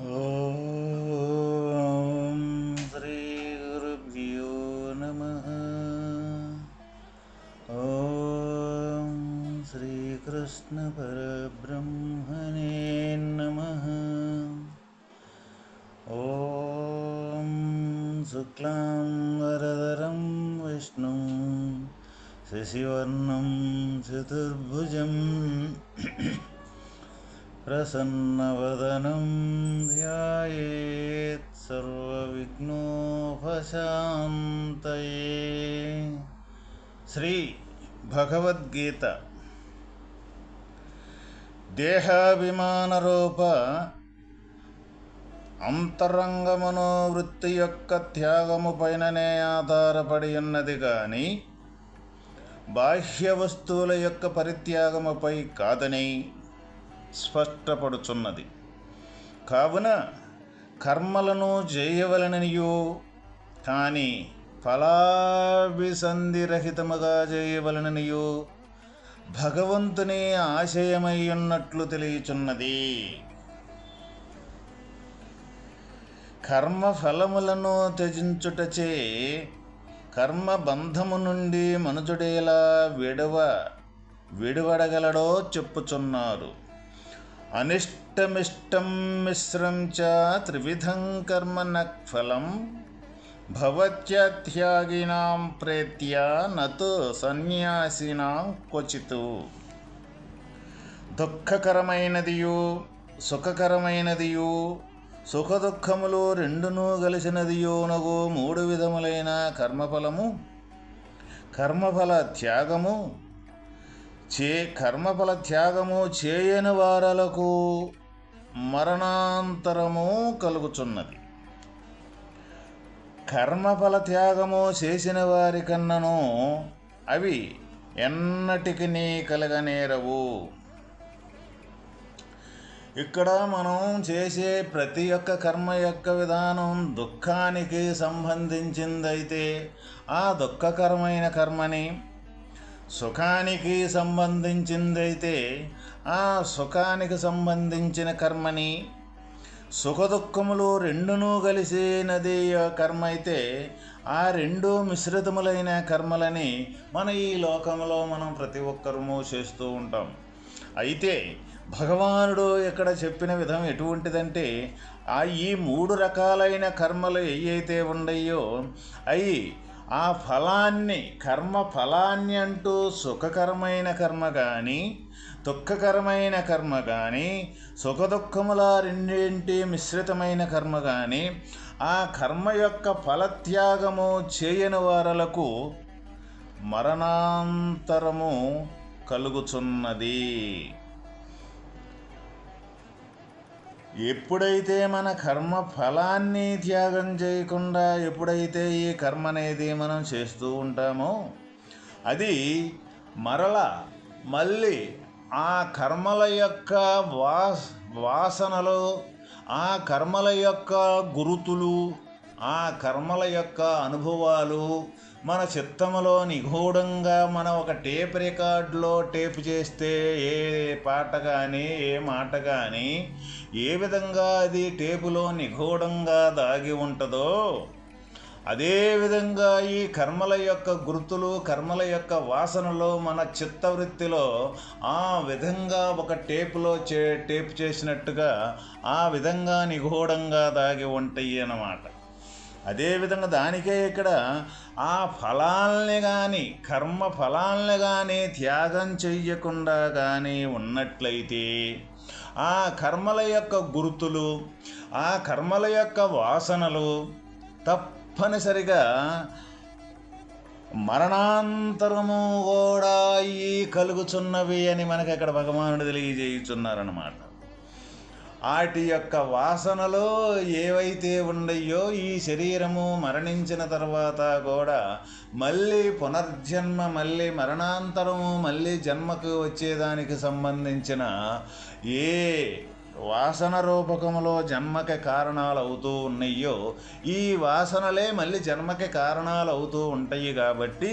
ॐ श्रीगुरुभ्यो नमः। ॐ श्रीकृष्णपरब्रह्मणे नमः। ॐ शुक्लां वरदरं विष्णुं शशिवर्णं चतुर्भुजम् प्रसन्नवदनं ध्यायेत् सर्वविघ्नोपशान्तये శ్రీ భగవద్గీత దేహాభిమానరూప అంతరంగమనోవృత్తి యొక్క త్యాగము పైననే ఆధారపడి ఉన్నది కానీ బాహ్య వస్తువుల యొక్క పరిత్యాగముపై కాదని స్పష్టపడుచున్నది. కావున కర్మలను చేయవలననియు కానీ ఫలాభిసంధిరహితముగా చేయవలననియు భగవంతుని ఆశయమై ఉన్నట్లు తెలియచున్నది. కర్మ ఫలములను త్యజించుటచే కర్మ బంధము నుండి మనుజుడేలా విడవ విడువడగలడో చెప్పుచున్నారు. అనిష్టమిష్టం మిశ్రం చ త్రివిధం కర్మ నక్ఫలం భవత్యాత్యాగినాం ప్రేత్య నతు సన్యాసినాం క్వచితు దుఃఖకరమైనదియు సుఖకరమైనదియు సుఖదుఖములు రెండునూ కలిసినదియోనగు మూడు విధములైన కర్మఫలము। కర్మఫల త్యాగము చే కర్మఫల త్యాగము చేయని వారలకు మరణాంతరము కలుగుచున్నది. కర్మఫల త్యాగము చేసిన వారి కన్నను అవి ఎన్నటికి కలగనేరవు ఇక్కడ మనం చేసే ప్రతి ఒక్క కర్మ యొక్క విధానం దుఃఖానికి సంబంధించిందైతే ఆ దుఃఖకరమైన కర్మని సుఖానికి సంబంధించిందైతే ఆ సుఖానికి సంబంధించిన కర్మని సుఖదుఖములు రెండునూ కలిసినది కర్మ అయితే ఆ రెండు మిశ్రితములైన కర్మలని మన ఈ లోకంలో మనం ప్రతి ఒక్కరము చేస్తూ ఉంటాం. అయితే భగవానుడు ఇక్కడ చెప్పిన విధం ఎటువంటిదంటే ఆ ఈ మూడు రకాలైన కర్మలు ఏవైతే ఉన్నాయో అవి ఆ ఫలాన్ని కర్మ ఫలాన్ని అంటూ సుఖకరమైన కర్మ కానీ దుఃఖకరమైన కర్మ కానీ సుఖదుఖముల రెండింటి మిశ్రితమైన కర్మ కానీ ఆ కర్మ యొక్క ఫలత్యాగము చేయని వారలకు మరణాంతరము కలుగుచున్నది. ఎప్పుడైతే మన కర్మ ఫలాన్ని త్యాగం చేయకుండా ఎప్పుడైతే ఈ కర్మ అనేది మనం చేస్తూ ఉంటామో అది మరల మళ్ళీ ఆ కర్మల యొక్క వాస్ వాసనలు ఆ కర్మల యొక్క గురుతులు ఆ కర్మల యొక్క అనుభవాలు మన చిత్తములో నిగూఢంగా మనం ఒక టేప్ రికార్డులో టేప్ చేస్తే ఏ పాట కానీ ఏ మాట కానీ ఏ విధంగా అది టేపులో నిగూఢంగా దాగి ఉంటుందో అదేవిధంగా ఈ కర్మల యొక్క గుర్తులు కర్మల యొక్క వాసనలు మన చిత్తవృత్తిలో ఆ విధంగా ఒక టేపులో చే టేప్ చేసినట్టుగా ఆ విధంగా నిగూఢంగా దాగి ఉంటాయి అన్నమాట. అదేవిధంగా దానికే ఇక్కడ ఆ ఫలాల్ని కానీ కర్మ ఫలాల్ని కానీ త్యాగం చెయ్యకుండా కానీ ఉన్నట్లయితే ఆ కర్మల యొక్క గుర్తులు ఆ కర్మల యొక్క వాసనలు తప్పనిసరిగా మరణాంతరము కూడా ఈ కలుగుచున్నవి అని మనకి అక్కడ భగవానుడు తెలియజేయుచున్నారన్నమాట. వాటి యొక్క వాసనలో ఏవైతే ఉండయో ఈ శరీరము మరణించిన తర్వాత కూడా మళ్ళీ పునర్జన్మ మళ్ళీ మరణాంతరము మళ్ళీ జన్మకు వచ్చేదానికి సంబంధించిన ఏ వాసన రూపకములో జన్మకి కారణాలు అవుతూ ఉన్నాయో ఈ వాసనలే మళ్ళీ జన్మకి కారణాలు అవుతూ ఉంటాయి కాబట్టి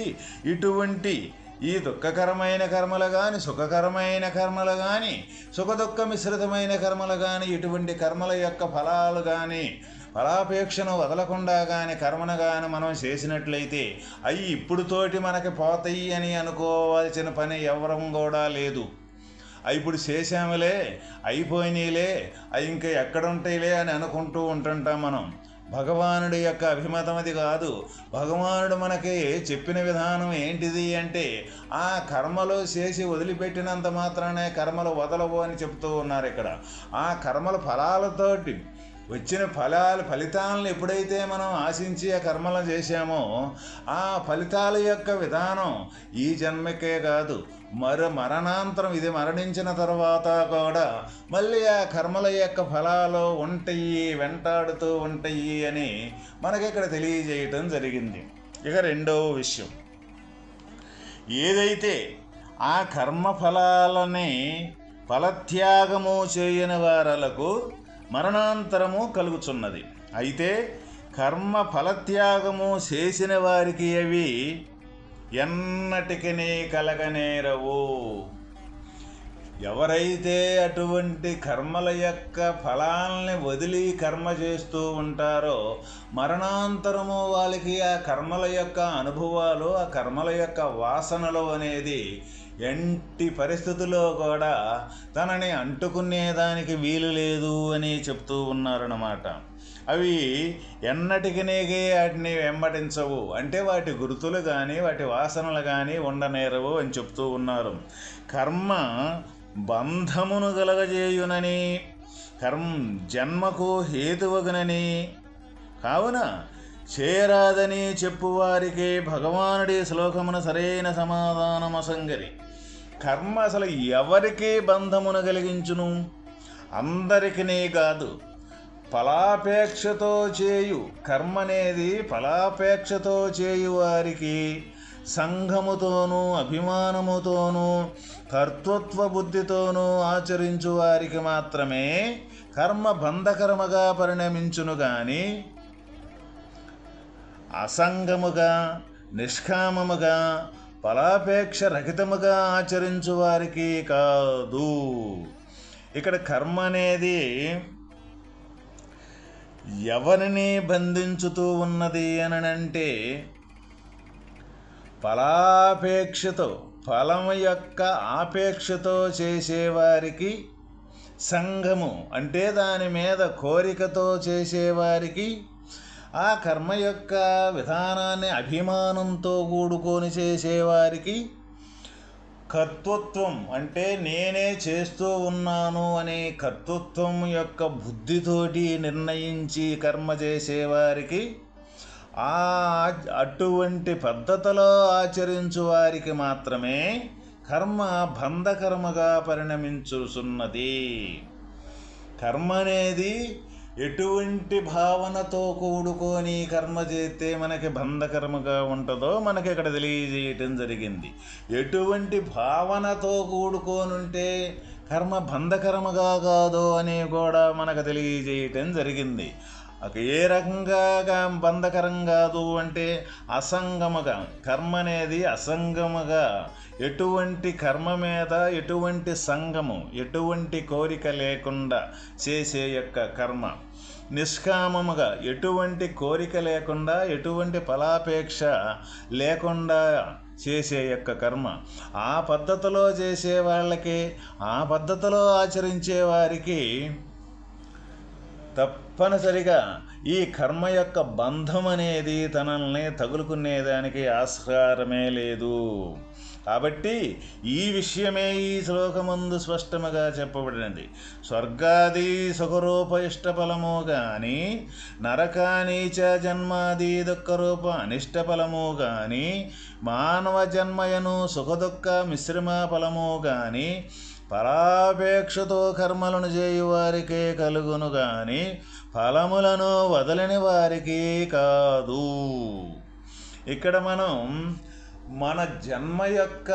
ఇటువంటి ఈ దుఃఖకరమైన కర్మలు కానీ సుఖకరమైన కర్మలు కానీ సుఖదుఖ మిశ్రితమైన కర్మలు కానీ ఇటువంటి కర్మల యొక్క ఫలాలు కానీ ఫలాపేక్షను వదలకుండా కానీ కర్మను కానీ మనం చేసినట్లయితే అవి ఇప్పుడుతోటి మనకి పోతాయి అని అనుకోవాల్సిన పని ఎవరం కూడా లేదు. అవి ఇప్పుడు చేసాములే అయిపోయినాయిలే అవి ఇంకా ఎక్కడుంటాయిలే అని అనుకుంటూ ఉంటుంటాం మనం. భగవానుడి యొక్క అభిమతమది కాదు. భగవానుడు మనకి చెప్పిన విధానం ఏంటిది అంటే ఆ కర్మలు చేసి వదిలిపెట్టినంత మాత్రానే కర్మలు వదలవు అని చెప్తూ ఉన్నారు ఇక్కడ. ఆ కర్మల ఫలాలతోటి వచ్చిన ఫలాలు ఫలితాలను ఎప్పుడైతే మనం ఆశించి ఆ కర్మలను చేశామో ఆ ఫలితాల యొక్క విధానం ఈ జన్మకే కాదు. మర మరణాంతరం ఇది మరణించిన తర్వాత కూడా మళ్ళీ ఆ కర్మల యొక్క ఫలాలు ఉంటాయి వెంటాడుతూ ఉంటాయి అని మనకి ఇక్కడ తెలియజేయటం జరిగింది. ఇక రెండవ విషయం. ఏదైతే ఆ కర్మ ఫలాలని ఫలత్యాగము చేయని వారలకు మరణాంతరము కలుగుచున్నది. అయితే కర్మ ఫలత్యాగము చేసిన వారికి అవి ఎన్నటికనే కలగనేరవు. ఎవరైతే అటువంటి కర్మల యొక్క ఫలాల్ని వదిలి కర్మ చేస్తూ ఉంటారో మరణాంతరము వాళ్ళకి ఆ కర్మల యొక్క అనుభవాలు ఆ కర్మల యొక్క వాసనలు అనేది ఎంటి పరిస్థితుల్లో కూడా తనని అంటుకునేదానికి వీలు లేదు అని చెప్తూ ఉన్నారన్నమాట. అవి ఎన్నటికినేగే వాటిని వెంబడించవు. అంటే వాటి గుర్తులు కానీ వాటి వాసనలు కానీ ఉండనేరవు అని చెప్తూ ఉన్నారు. కర్మ బంధమును కలగజేయునని కర్మ జన్మకు హేతువగునని కావున చేరాదని చెప్పువారికే భగవానుడి శ్లోకమున సరైన సమాధానమసంగరి. కర్మ అసలు ఎవరికి బంధమును కలిగించును? అందరికీ కాదు ఫలాపేక్షతో చేయు కర్మ అనేది ఫలాపేక్షతో చేయు వారికి సంఘముతోనూ అభిమానముతోనూ కర్తృత్వ బుద్ధితోనూ ఆచరించు వారికి మాత్రమే కర్మ బంధకర్మగా పరిణమించును గాని అసంగముగా నిష్కామముగా ఫలాపేక్ష రహితముగా ఆచరించు వారికి కాదు. ఇక్కడ కర్మ అనేది ఎవరిని బంధించుతూ ఉన్నది అనంటే అంటే ఫలాపేక్షతో ఫలం యొక్క ఆపేక్షతో చేసేవారికి సంఘము అంటే దాని మీద కోరికతో చేసేవారికి ఆ కర్మ యొక్క విధానాన్ని అభిమానంతో కూడుకొని చేసేవారికి కర్తృత్వం అంటే నేనే చేస్తూ ఉన్నాను అనే కర్తృత్వం యొక్క బుద్ధితోటి నిర్ణయించి కర్మ చేసేవారికి ఆ అటువంటి పద్ధతిలో ఆచరించు వారికి మాత్రమే కర్మ బంధకర్మగా పరిణమించుతున్నది కర్మ అనేది ఎటువంటి భావనతో కూడుకొని కర్మ చేస్తే మనకి బంధకర్మగా ఉంటుందో మనకి ఇక్కడ తెలియజేయటం జరిగింది. ఎటువంటి భావనతో కూడుకొని ఉంటే కర్మ బంధకర్మగా కాదో అని కూడా మనకు తెలియజేయటం జరిగింది. ఏ రకంగా బంధకరం కాదు అంటే అసంగముగా. కర్మ అనేది అసంగముగా. ఎటువంటి కర్మ మీద ఎటువంటి సంగము ఎటువంటి కోరిక లేకుండా చేసే యొక్క కర్మ. నిష్కామముగా ఎటువంటి కోరిక లేకుండా ఎటువంటి ఫలాపేక్ష లేకుండా చేసే యొక్క కర్మ. ఆ పద్ధతిలో చేసే వాళ్ళకి ఆ పద్ధతిలో ఆచరించే వారికి తప్పనిసరిగా ఈ కర్మ యొక్క బంధం అనేది తనల్ని తగులుకునేదానికి ఆస్కారమే లేదు. కాబట్టి ఈ విషయమే ఈ శ్లోకమందు స్పష్టముగా చెప్పబడినది. స్వర్గాది సుఖరూప ఇష్టఫలము గాని నరకానీచ జన్మాది దుఃఖరూప అనిష్టఫలము గాని మానవ జన్మయను సుఖదుఖ మిశ్రమ ఫలము గాని ఫలాపేక్షతో కర్మలను చేయువారికే కలుగును గాని ఫలములను వదలని వారికి కాదు. ఇక్కడ మనం మన జన్మ యొక్క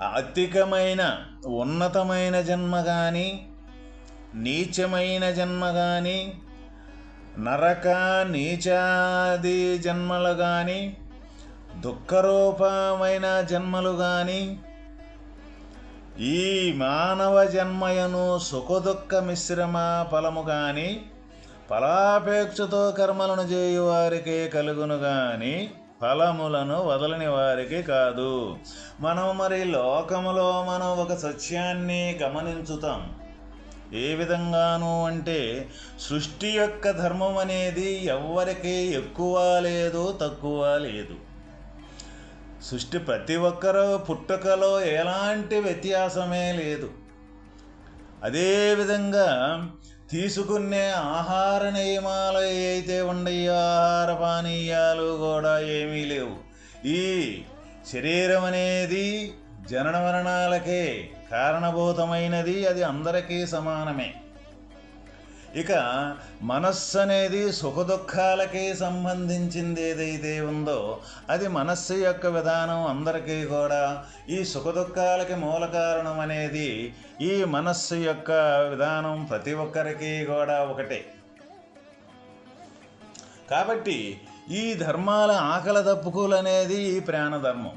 అధికమైన ఉన్నతమైన జన్మ కానీ నీచమైన జన్మ కానీ నరక నీచాది జన్మలు కానీ దుఃఖరూపమైన జన్మలు కానీ ఈ మానవ జన్మయను సుఖదుఖ మిశ్రమ ఫలము కానీ ఫలాపేక్షతో కర్మలను చేయు వారికి కలుగును గాని ఫలములను వదలని వారికి కాదు. మనం మరి లోకములో మనం ఒక సత్యాన్ని గమనించుతాం. ఏ విధంగాను అంటే సృష్టి యొక్క ధర్మం అనేది ఎవ్వరికి ఎక్కువ లేదు తక్కువ లేదు. సృష్టి ప్రతి ఒక్కరూ పుట్టుకలో ఎలాంటి వ్యత్యాసమే లేదు. అదేవిధంగా తీసుకునే ఆహార నియమాలు ఏవైతే ఉండయో ఆహార పానీయాలు కూడా ఏమీ లేవు. ఈ శరీరం అనేది జనన మరణాలకే కారణభూతమైనది అది అందరికీ సమానమే. ఇక మనస్సు అనేది సుఖదుఖాలకి సంబంధించింది ఏదైతే ఉందో అది మనస్సు యొక్క విధానం అందరికీ కూడా. ఈ సుఖదుఖాలకి మూల కారణం అనేది ఈ మనస్సు యొక్క విధానం ప్రతి ఒక్కరికి కూడా ఒకటే. కాబట్టి ఈ ధర్మాల ఆకల దప్పుకులు అనేది ఈ ప్రాణధర్మం.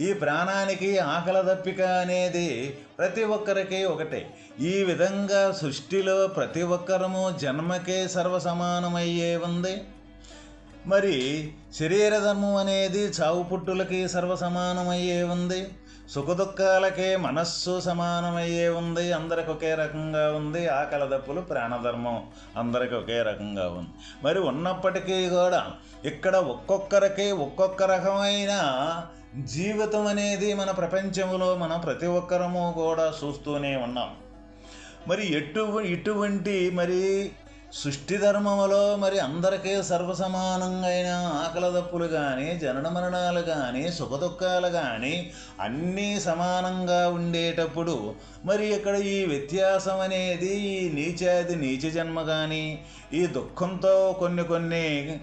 ఈ ప్రాణానికి ఆకల దప్పిక అనేది ప్రతి ఒక్కరికి ఒకటే. ఈ విధంగా సృష్టిలో ప్రతి ఒక్కరము జన్మకే సర్వసమానమయ్యే ఉంది. మరి శరీరధర్మం అనేది చావు పుట్టులకి సర్వసమానమయ్యే ఉంది. సుఖదుఖాలకే మనస్సు సమానమయ్యే ఉంది. అందరికి ఒకే రకంగా ఉంది. ఆకల దప్పులు ప్రాణధర్మం అందరికి ఒకే రకంగా ఉంది. మరి ఉన్నప్పటికీ కూడా ఇక్కడ ఒక్కొక్కరికి ఒక్కొక్క రకమైన జీవితం అనేది మన ప్రపంచంలో మన ప్రతి ఒక్కరము కూడా చూస్తూనే ఉన్నాం. మరి ఎటు ఇటువంటి మరి సృష్టి ధర్మములో మరి అందరికీ సర్వసమానంగా అయిన దప్పులు కానీ జనన మరణాలు కానీ సుఖదుఖాలు కానీ అన్నీ సమానంగా ఉండేటప్పుడు మరి ఇక్కడ ఈ వ్యత్యాసం అనేది ఈ నీచాది నీచ జన్మ కానీ ఈ దుఃఖంతో కొన్ని కొన్ని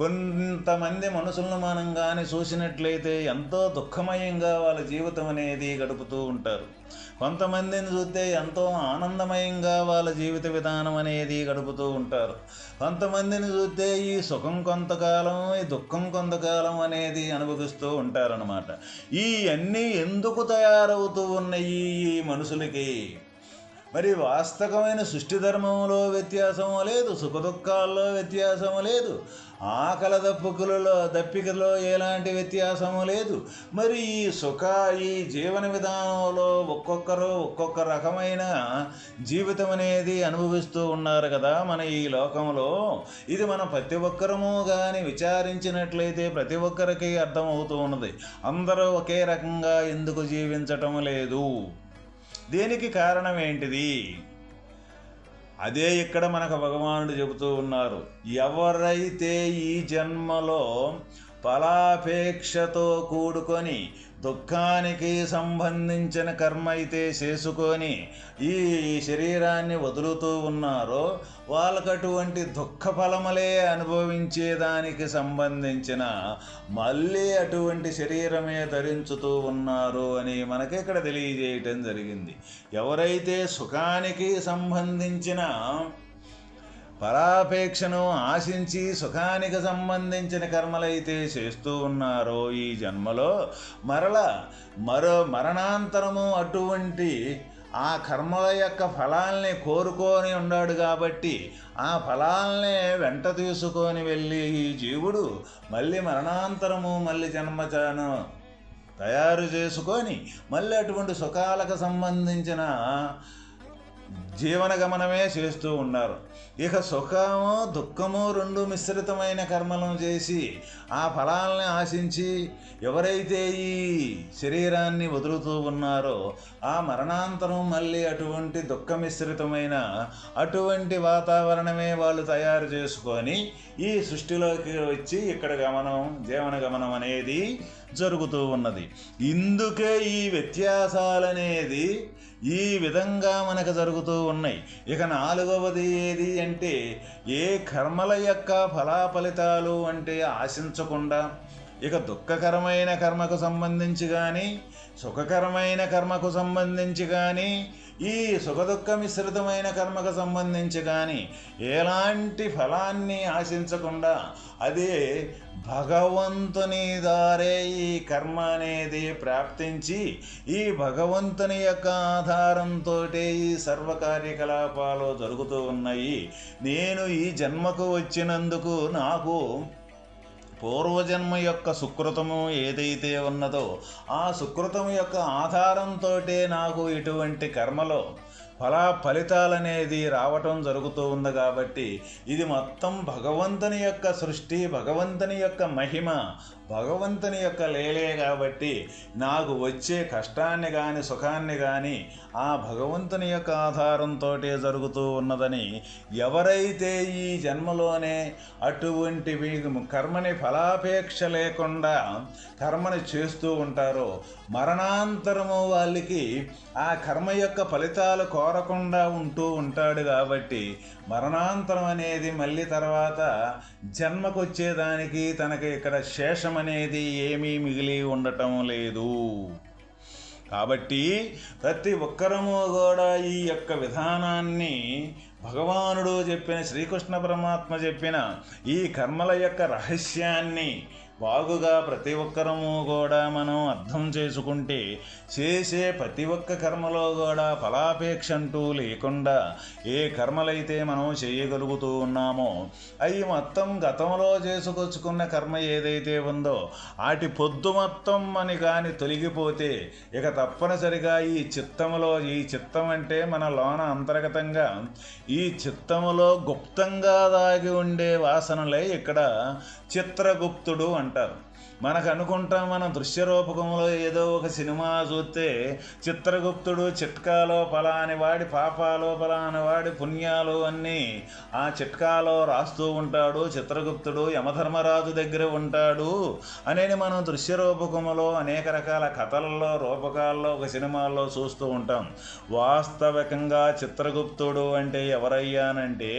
కొంతమంది మనుషులను మనం కానీ చూసినట్లయితే ఎంతో దుఃఖమయంగా వాళ్ళ జీవితం అనేది గడుపుతూ ఉంటారు. కొంతమందిని చూస్తే ఎంతో ఆనందమయంగా వాళ్ళ జీవిత విధానం అనేది గడుపుతూ ఉంటారు. కొంతమందిని చూస్తే ఈ సుఖం కొంతకాలం ఈ దుఃఖం కొంతకాలం అనేది అనుభవిస్తూ ఉంటారనమాట ఈ అన్నీ ఎందుకు తయారవుతూ ఉన్నాయి ఈ మనుషులకి? మరి వాస్తవమైన సృష్టి ధర్మంలో వ్యత్యాసం లేదు సుఖదుఖాల్లో వ్యత్యాసం లేదు ఆకల దప్పుకులలో దప్పికలో ఎలాంటి వ్యత్యాసము లేదు. మరి ఈ సుఖ ఈ జీవన విధానంలో ఒక్కొక్కరు ఒక్కొక్క రకమైన జీవితం అనేది అనుభవిస్తూ ఉన్నారు కదా మన ఈ లోకంలో. ఇది మనం ప్రతి ఒక్కరము కానీ విచారించినట్లయితే ప్రతి ఒక్కరికి అర్థమవుతూ ఉన్నది. అందరూ ఒకే రకంగా ఎందుకు జీవించటం లేదు? దీనికి కారణం ఏంటిది? అదే ఇక్కడ మనకు భగవానుడు చెబుతూ ఉన్నారు. ఎవరైతే ఈ జన్మలో ఫలాపేక్షతో కూడుకొని దుఃఖానికి సంబంధించిన కర్మ అయితే చేసుకొని ఈ శరీరాన్ని వదులుతూ ఉన్నారో వాళ్ళకు అటువంటి దుఃఖ ఫలములే అనుభవించేదానికి సంబంధించిన మళ్ళీ అటువంటి శరీరమే ధరించుతూ ఉన్నారు అని మనకి ఇక్కడ తెలియజేయటం జరిగింది. ఎవరైతే సుఖానికి సంబంధించిన పరాపేక్షను ఆశించి సుఖానికి సంబంధించిన కర్మలైతే చేస్తూ ఉన్నారో ఈ జన్మలో మరల మరో మరణాంతరము అటువంటి ఆ కర్మల యొక్క ఫలాల్ని కోరుకొని ఉన్నాడు కాబట్టి ఆ ఫలాల్ని వెంట తీసుకొని వెళ్ళి ఈ జీవుడు మళ్ళీ మరణాంతరము మళ్ళీ జన్మచాను తయారు చేసుకొని మళ్ళీ అటువంటి సుఖాలకు సంబంధించిన జీవన గమనమే చేస్తూ ఉన్నారు. ఇక సుఖము దుఃఖము రెండు మిశ్రితమైన కర్మలను చేసి ఆ ఫలాలని ఆశించి ఎవరైతే ఈ శరీరాన్ని వదులుతూ ఉన్నారో ఆ మరణాంతరం మళ్ళీ అటువంటి దుఃఖ మిశ్రితమైన అటువంటి వాతావరణమే వాళ్ళు తయారు చేసుకొని ఈ సృష్టిలోకి వచ్చి ఇక్కడ గమనం జీవన గమనం అనేది జరుగుతూ ఉన్నది. ఇందుకే ఈ వ్యత్యాసాలనేది ఈ విధంగా మనకు జరుగుతూ ఉన్నాయి. ఇక నాలుగవది ఏది అంటే ఏ కర్మల యొక్క ఫలాఫలితాలు అంటే ఆశించకుండా ఇక దుఃఖకరమైన కర్మకు సంబంధించి కానీ సుఖకరమైన కర్మకు సంబంధించి కానీ ఈ సుఖదుఖ మిశ్రితమైన కర్మకు సంబంధించి కానీ ఎలాంటి ఫలాన్ని ఆశించకుండా అదే భగవంతుని దారే ఈ కర్మ అనేది ప్రాప్తించి ఈ భగవంతుని యొక్క ఆధారంతో ఈ సర్వ కార్యకలాపాలు జరుగుతూ ఉన్నాయి. నేను ఈ జన్మకు వచ్చినందుకు నాకు పూర్వజన్మ యొక్క సుకృతము ఏదైతే ఉన్నదో ఆ సుకృతం యొక్క ఆధారంతో నాకు ఇటువంటి కర్మలో ఫలా ఫలితాలనేది రావటం జరుగుతూ ఉంది కాబట్టి ఇది మొత్తం భగవంతుని యొక్క సృష్టి భగవంతుని యొక్క మహిమ భగవంతుని యొక్క లేలే కాబట్టి నాకు వచ్చే కష్టాన్ని కానీ సుఖాన్ని కానీ ఆ భగవంతుని యొక్క ఆధారంతో జరుగుతూ ఉన్నదని ఎవరైతే ఈ జన్మలోనే అటువంటి కర్మని ఫలాపేక్ష లేకుండా కర్మని చేస్తూ ఉంటారో మరణాంతరము వాళ్ళకి ఆ కర్మ యొక్క ఫలితాలు కోరకుండా ఉంటూ ఉంటాడు కాబట్టి మరణాంతరం అనేది మళ్ళీ తర్వాత జన్మకొచ్చేదానికి తనకి ఇక్కడ శేషం అనేది ఏమీ మిగిలి ఉండటం లేదు. కాబట్టి ప్రతి ఒక్కరము కూడా ఈ యొక్క విధానాన్ని భగవానుడు చెప్పిన శ్రీకృష్ణ పరమాత్మ చెప్పిన ఈ కర్మల యొక్క రహస్యాన్ని బాగుగా ప్రతి ఒక్కరము కూడా మనం అర్థం చేసుకుంటే చేసే ప్రతి ఒక్క కర్మలో కూడా ఫలాపేక్ష అంటూ లేకుండా ఏ కర్మలైతే మనం చేయగలుగుతూ ఉన్నామో అవి మొత్తం గతంలో చేసుకొచ్చుకున్న కర్మ ఏదైతే ఉందో వాటి పొద్దు మొత్తం అని కానీ తొలగిపోతే ఇక తప్పనిసరిగా ఈ చిత్తములో ఈ చిత్తం అంటే మన లోన అంతర్గతంగా ఈ చిత్తములో గుప్తంగా దాగి ఉండే వాసనలే ఇక్కడ చిత్రగుప్తుడు అంటారు. on both. మనకు అనుకుంటాం మనం దృశ్యరూపకంలో ఏదో ఒక సినిమా చూస్తే చిత్రగుప్తుడు చిట్కాలో పలాని వాడి పాపాలు పలాని వాడి పుణ్యాలు అన్నీ ఆ చిట్కాలో రాస్తూ ఉంటాడు. చిత్రగుప్తుడు యమధర్మరాజు దగ్గర ఉంటాడు అనేది మనం దృశ్య రూపకములో అనేక రకాల కథలలో రూపకాల్లో ఒక సినిమాల్లో చూస్తూ ఉంటాం. వాస్తవికంగా చిత్రగుప్తుడు అంటే ఎవరయ్యానంటే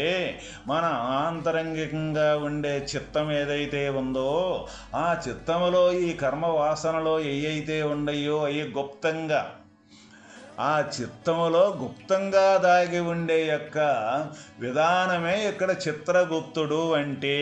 మన ఆంతరంగికంగా ఉండే చిత్తం ఏదైతే ఉందో ఆ చిత్త చిత్తములో ఈ కర్మ వాసనలో ఏవైతే ఉండయో అవి గుప్తంగా ఆ చిత్తములో గుప్తంగా దాగి ఉండే యొక్క విధానమే ఇక్కడ చిత్రగుప్తుడు అంటే.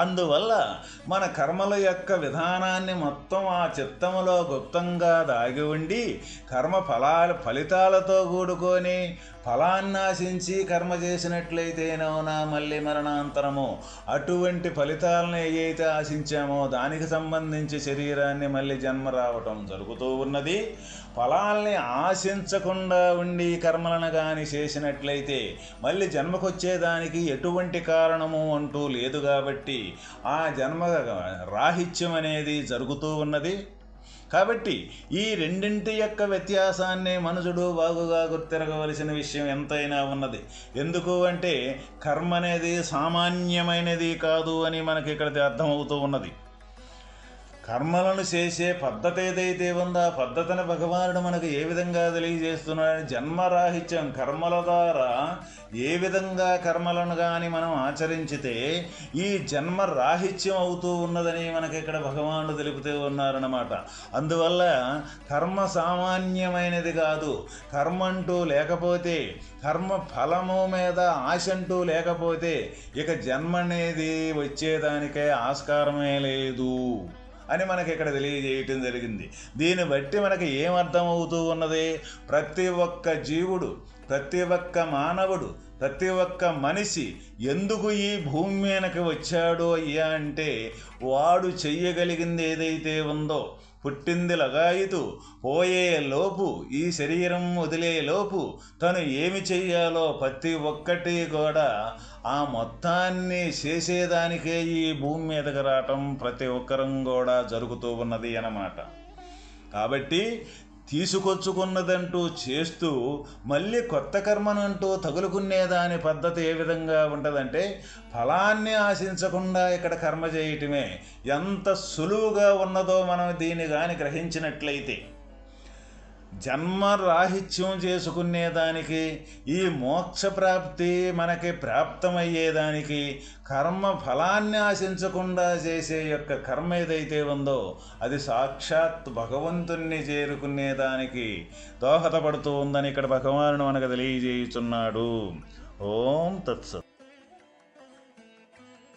అందువల్ల మన కర్మల యొక్క విధానాన్ని మొత్తం ఆ చిత్తములో గుప్తంగా దాగి ఉండి కర్మ ఫలాలు ఫలితాలతో కూడుకొని ఫలాన్నాశించి కర్మ చేసినట్లయితేనవునా మళ్ళీ మరణాంతరము. అటువంటి ఫలితాలను ఏవైతే ఆశించామో దానికి సంబంధించి శరీరాన్ని మళ్ళీ జన్మ రావటం జరుగుతూ ఉన్నది. ఫలాల్ని ఆశించకుండా ఉండి కర్మలను కానీ చేసినట్లయితే మళ్ళీ జన్మకొచ్చేదానికి ఎటువంటి కారణము అంటూ లేదు కాబట్టి ఆ జన్మ రాహిత్యం అనేది జరుగుతూ ఉన్నది. కాబట్టి ఈ రెండింటి యొక్క వ్యత్యాసాన్ని మనుషుడు బాగుగా గుర్తిరగవలసిన విషయం ఎంతైనా ఉన్నది. ఎందుకు అంటే కర్మ అనేది సామాన్యమైనది కాదు అని మనకి ఇక్కడ అర్థమవుతూ ఉన్నది. కర్మలను చేసే పద్ధతి ఏదైతే ఉందో ఆ పద్ధతిని భగవానుడు మనకు ఏ విధంగా తెలియజేస్తున్నాడు జన్మరాహిత్యం కర్మల ద్వారా ఏ విధంగా కర్మలను కానీ మనం ఆచరించితే ఈ జన్మ రాహిత్యం అవుతూ ఉన్నదని మనకి ఇక్కడ భగవానుడు తెలుపుతూ ఉన్నారన్నమాట. అందువల్ల కర్మ సామాన్యమైనది కాదు. కర్మ అంటూ లేకపోతే కర్మ ఫలము మీద ఆశ అంటూ లేకపోతే ఇక జన్మ అనేది వచ్చేదానికే ఆస్కారమే లేదు. అని మనకి ఇక్కడ తెలియజేయటం జరిగింది. దీన్ని బట్టి మనకి ఏమర్థమవుతూ ఉన్నది? ప్రతి ఒక్క జీవుడు ప్రతి ఒక్క మానవుడు ప్రతి ఒక్క మనిషి ఎందుకు ఈ భూమి మీదకి వచ్చాడో అయ్యా అంటే వాడు చెయ్యగలిగింది ఏదైతే ఉందో పుట్టింది లగాయితు పోయే లోపు ఈ శరీరం వదిలే లోపు తను ఏమి చెయ్యాలో ప్రతి ఒక్కటి కూడా ఆ మొత్తాన్ని చేసేదానికే ఈ భూమి మీదకి రావటం ప్రతి ఒక్కరం కూడా జరుగుతూ ఉన్నది అన్నమాట కాబట్టి తీసుకొచ్చుకున్నదంటూ చేస్తూ మళ్ళీ కొత్త కర్మనంటూ తగులుకునేదాని పద్ధతి ఏ విధంగా ఉంటుందంటే ఫలాన్ని ఆశించకుండా ఇక్కడ కర్మ చేయటమే. ఎంత సులువుగా ఉన్నదో మనం దీన్ని కానీ గ్రహించినట్లయితే. జన్మరాహిత్యం చేసుకునేదానికి ఈ మోక్ష ప్రాప్తి మనకి ప్రాప్తమయ్యేదానికి కర్మ ఫలాన్ని ఆశించకుండా చేసే యొక్క కర్మ ఏదైతే ఉందో అది సాక్షాత్ భగవంతుణ్ణి చేరుకునేదానికి దోహదపడుతూ ఉందని ఇక్కడ భగవానుడు మనకు తెలియజేయుచున్నాడు. ఓం తత్సత్.